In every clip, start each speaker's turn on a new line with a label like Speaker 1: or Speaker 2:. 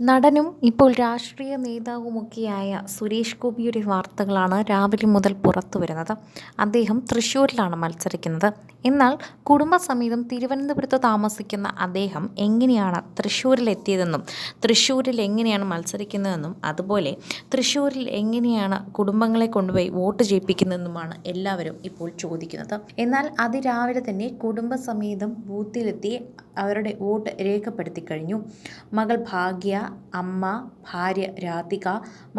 Speaker 1: നടനും ഇപ്പോൾ രാഷ്ട്രീയ നേതാവുമൊക്കെയായ സുരേഷ് ഗോപിയുടെ വാർത്തകളാണ് രാവിലെ മുതൽ പുറത്തു വരുന്നത്. അദ്ദേഹം തൃശ്ശൂരിലാണ് മത്സരിക്കുന്നത്. എന്നാൽ കുടുംബസമേതം തിരുവനന്തപുരത്ത് താമസിക്കുന്ന അദ്ദേഹം എങ്ങനെയാണ് തൃശ്ശൂരിലെത്തിയതെന്നും തൃശ്ശൂരിൽ എങ്ങനെയാണ് മത്സരിക്കുന്നതെന്നും അതുപോലെ തൃശ്ശൂരിൽ എങ്ങനെയാണ് കുടുംബങ്ങളെ കൊണ്ടുപോയി വോട്ട് ചെയ്യിപ്പിക്കുന്നതെന്നുമാണ് എല്ലാവരും ഇപ്പോൾ ചോദിക്കുന്നത്. എന്നാൽ അതിരാവിലെ തന്നെ കുടുംബസമേതം ബൂത്തിലെത്തി അവരുടെ വോട്ട് രേഖപ്പെടുത്തി കഴിഞ്ഞു. മകൾ ഭാഗ്യ അമ്മ ഭാര്യ രാധിക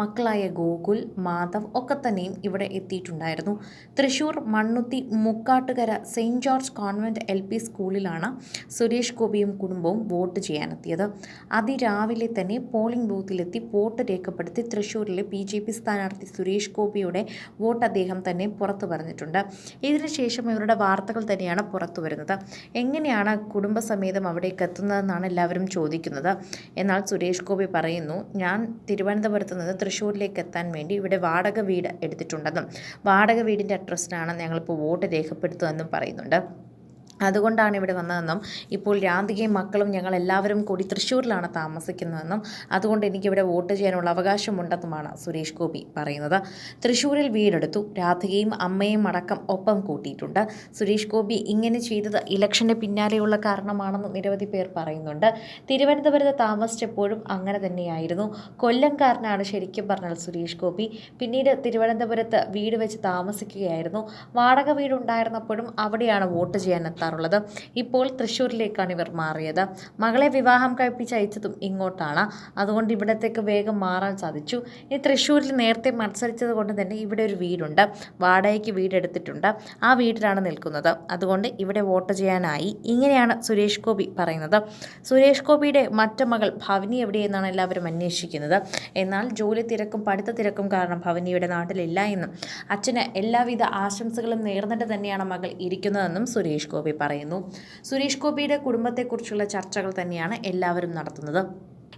Speaker 1: മക്കളായ ഗോകുൽ മാധവ് ഒക്കെ തന്നെയും ഇവിടെ എത്തിയിട്ടുണ്ടായിരുന്നു. Thrissur Mannuthy Mukkattukara saint George convent L P സ്കൂളിലാണ് സുരേഷ് ഗോപിയും കുടുംബവും വോട്ട് ചെയ്യാനെത്തിയത്. അതിരാവിലെ തന്നെ പോളിംഗ് ബൂത്തിലെത്തി വോട്ട് രേഖപ്പെടുത്തി തൃശൂരിലെ ബി ജെ പി സ്ഥാനാർത്ഥി സുരേഷ് ഗോപിയുടെ വോട്ട് അദ്ദേഹം തന്നെ പുറത്തു പറഞ്ഞിട്ടുണ്ട്. ഇതിനുശേഷം ഇവരുടെ വാർത്തകൾ തന്നെയാണ് പുറത്തു വരുന്നത്. എങ്ങനെയാണ് കുടുംബസമേതം അവിടേക്ക് എത്തുന്നതെന്നാണ് എല്ലാവരും ചോദിക്കുന്നത്. എന്നാൽ സുരേഷ് ഗോപി പറയുന്നു ഞാൻ തിരുവനന്തപുരത്ത് നിന്ന് തൃശ്ശൂരിലേക്ക് എത്താൻ വേണ്ടി ഇവിടെ വാടക വീട് എടുത്തിട്ടുണ്ടെന്നും വാടക വീടിന്റെ അഡ്രസ്സിലാണ് ഞങ്ങളിപ്പോൾ വോട്ട് രേഖപ്പെടുത്തുമെന്നും പറയുന്നുണ്ട്. അതുകൊണ്ടാണ് ഇവിടെ വന്നതെന്നും ഇപ്പോൾ രാധികയും മക്കളും ഞങ്ങൾ എല്ലാവരും കൂടി തൃശ്ശൂരിലാണ് താമസിക്കുന്നതെന്നും അതുകൊണ്ട് എനിക്കിവിടെ വോട്ട് ചെയ്യാനുള്ള അവകാശമുണ്ടെന്നുമാണ് സുരേഷ് ഗോപി പറയുന്നത്. തൃശ്ശൂരിൽ വീടെടുത്തു രാധികയും അമ്മയും അടക്കം ഒപ്പം കൂട്ടിയിട്ടുണ്ട്. സുരേഷ് ഗോപി ഇങ്ങനെ ചെയ്തത് ഇലക്ഷന് പിന്നാലെയുള്ള കാരണമാണെന്ന് നിരവധി പേർ പറയുന്നുണ്ട്. തിരുവനന്തപുരത്ത് താമസിച്ചപ്പോഴും അങ്ങനെ തന്നെയായിരുന്നു. കൊല്ലംകാരനാണ് ശരിക്കും പറഞ്ഞാൽ സുരേഷ് ഗോപി. പിന്നീട് തിരുവനന്തപുരത്ത് വീട് വെച്ച് താമസിക്കുകയായിരുന്നു. വാടക വീടുണ്ടായിരുന്നപ്പോഴും അവിടെയാണ് വോട്ട് ചെയ്യാൻ എത്താറുള്ളത് ഇപ്പോൾ തൃശ്ശൂരിലേക്കാണ് ഇവർ മാറിയത്. മകളെ വിവാഹം കഴിപ്പിച്ച് അയച്ചതും ഇങ്ങോട്ടാണ്. അതുകൊണ്ട് ഇവിടത്തേക്ക് വേഗം മാറാൻ സാധിച്ചു. ഈ തൃശ്ശൂരിൽ നേരത്തെ മത്സരിച്ചത് കൊണ്ട് തന്നെ ഇവിടെ ഒരു വീടുണ്ട്. വാടകയ്ക്ക് വീടെടുത്തിട്ടുണ്ട് ആ വീട്ടിലാണ് നിൽക്കുന്നത്. അതുകൊണ്ട് ഇവിടെ വോട്ട് ചെയ്യാനായി. ഇങ്ങനെയാണ് സുരേഷ് ഗോപി പറയുന്നത്. സുരേഷ് ഗോപിയുടെ മറ്റു മകൾ ഭവനി എവിടെയെന്നാണ് എല്ലാവരും അന്വേഷിക്കുന്നത്. എന്നാൽ ജോലി തിരക്കും പഠിത്ത തിരക്കും കാരണം ഭവനിയുടെ നാട്ടിലില്ല എന്നും അച്ഛന് എല്ലാവിധ ആശംസകളും നേർന്നിട്ട് തന്നെയാണ് മകൾ ഇരിക്കുന്നതെന്നും സുരേഷ് ഗോപി പറയുന്നു. സുരേഷ് ഗോപിയുടെ കുടുംബത്തെക്കുറിച്ചുള്ള ചർച്ചകൾ തന്നെയാണ് എല്ലാവരും നടത്തുന്നത്.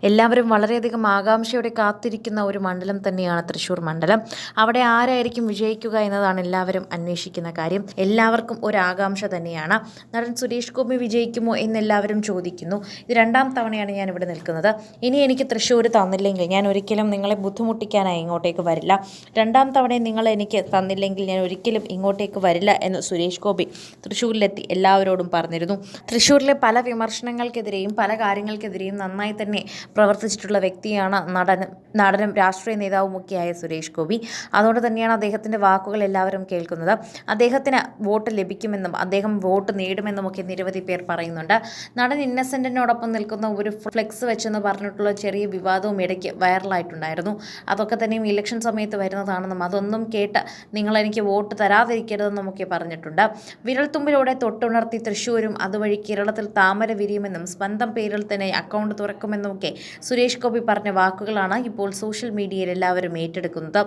Speaker 1: എല്ലാവരും വളരെയധികം ആകാംക്ഷയോടെ കാത്തിരിക്കുന്ന ഒരു മണ്ഡലം തന്നെയാണ് തൃശ്ശൂർ മണ്ഡലം. അവിടെ ആരായിരിക്കും വിജയിക്കുക എന്നതാണ് എല്ലാവരും അന്വേഷിക്കുന്ന കാര്യം. എല്ലാവർക്കും ഒരു ആകാംക്ഷ തന്നെയാണ്. നടൻ സുരേഷ് ഗോപി വിജയിക്കുമോ എന്നെല്ലാവരും ചോദിക്കുന്നു. ഇത് രണ്ടാം തവണയാണ് ഞാൻ ഇവിടെ നിൽക്കുന്നത്. ഇനി എനിക്ക് തൃശ്ശൂർ തന്നില്ലെങ്കിൽ ഞാൻ ഒരിക്കലും നിങ്ങളെ ബുദ്ധിമുട്ടിക്കാനായി ഇങ്ങോട്ടേക്ക് വരില്ല. രണ്ടാം തവണ നിങ്ങൾ എനിക്ക് തന്നില്ലെങ്കിൽ ഞാൻ ഒരിക്കലും ഇങ്ങോട്ടേക്ക് വരില്ല എന്ന് സുരേഷ് ഗോപി തൃശ്ശൂരിലെത്തി എല്ലാവരോടും പറഞ്ഞിരുന്നു. തൃശ്ശൂരിലെ പല വിമർശനങ്ങൾക്കെതിരെയും പല കാര്യങ്ങൾക്കെതിരെയും നന്നായി തന്നെ പ്രവർത്തിച്ചിട്ടുള്ള വ്യക്തിയാണ് നടനും നടനും രാഷ്ട്രീയ നേതാവുമൊക്കെയായ സുരേഷ് ഗോപി. അതുകൊണ്ട് തന്നെയാണ് അദ്ദേഹത്തിന്റെ വാക്കുകൾ എല്ലാവരും കേൾക്കുന്നത്. അദ്ദേഹത്തിന് വോട്ട് ലഭിക്കുമെന്നും അദ്ദേഹം വോട്ട് നേടുമെന്നുമൊക്കെ നിരവധി പേർ പറയുന്നുണ്ട്. നടൻ ഇന്നസെന്റിനോടൊപ്പം നിൽക്കുന്ന ഒരു ഫ്ലെക്സ് വെച്ചെന്ന് പറഞ്ഞിട്ടുള്ള ചെറിയ വിവാദവും ഇടയ്ക്ക് വൈറലായിട്ടുണ്ടായിരുന്നു. അതൊക്കെ തന്നെയും ഇലക്ഷൻ സമയത്ത് വരുന്നതാണെന്നും അതൊന്നും കേട്ട് നിങ്ങളെനിക്ക് വോട്ട് തരാതിരിക്കരുതെന്നും ഒക്കെ പറഞ്ഞിട്ടുണ്ട്. വിരൽത്തുമ്പിലൂടെ തൊട്ടുണർത്തി തൃശ്ശൂരും അതുവഴി കേരളത്തിൽ താമര വിരിയുമെന്നും സ്വന്തം പേരിൽ തന്നെ അക്കൗണ്ട് തുറക്കുമെന്നുമൊക്കെ സുരേഷ് ഗോപി പറഞ്ഞ വാക്കുകളാണ് ഇപ്പോൾ സോഷ്യൽ മീഡിയയിൽ എല്ലാവരും ഏറ്റെടുക്കുന്നത്.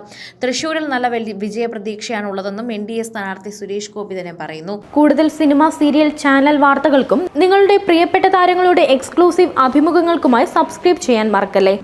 Speaker 1: തൃശൂരിൽ നല്ല വിജയപ്രതീക്ഷയാണ് ഉള്ളതെന്നും എൻ ഡി എ സ്ഥാനാർത്ഥി സുരേഷ് ഗോപി തന്നെ പറയുന്നു.
Speaker 2: കൂടുതൽ സിനിമ സീരിയൽ ചാനൽ വാർത്തകൾക്കും നിങ്ങളുടെ പ്രിയപ്പെട്ട താരങ്ങളുടെ എക്സ്ക്ലൂസീവ് അഭിമുഖങ്ങൾക്കുമായി സബ്സ്ക്രൈബ് ചെയ്യാൻ മറക്കല്ലേ?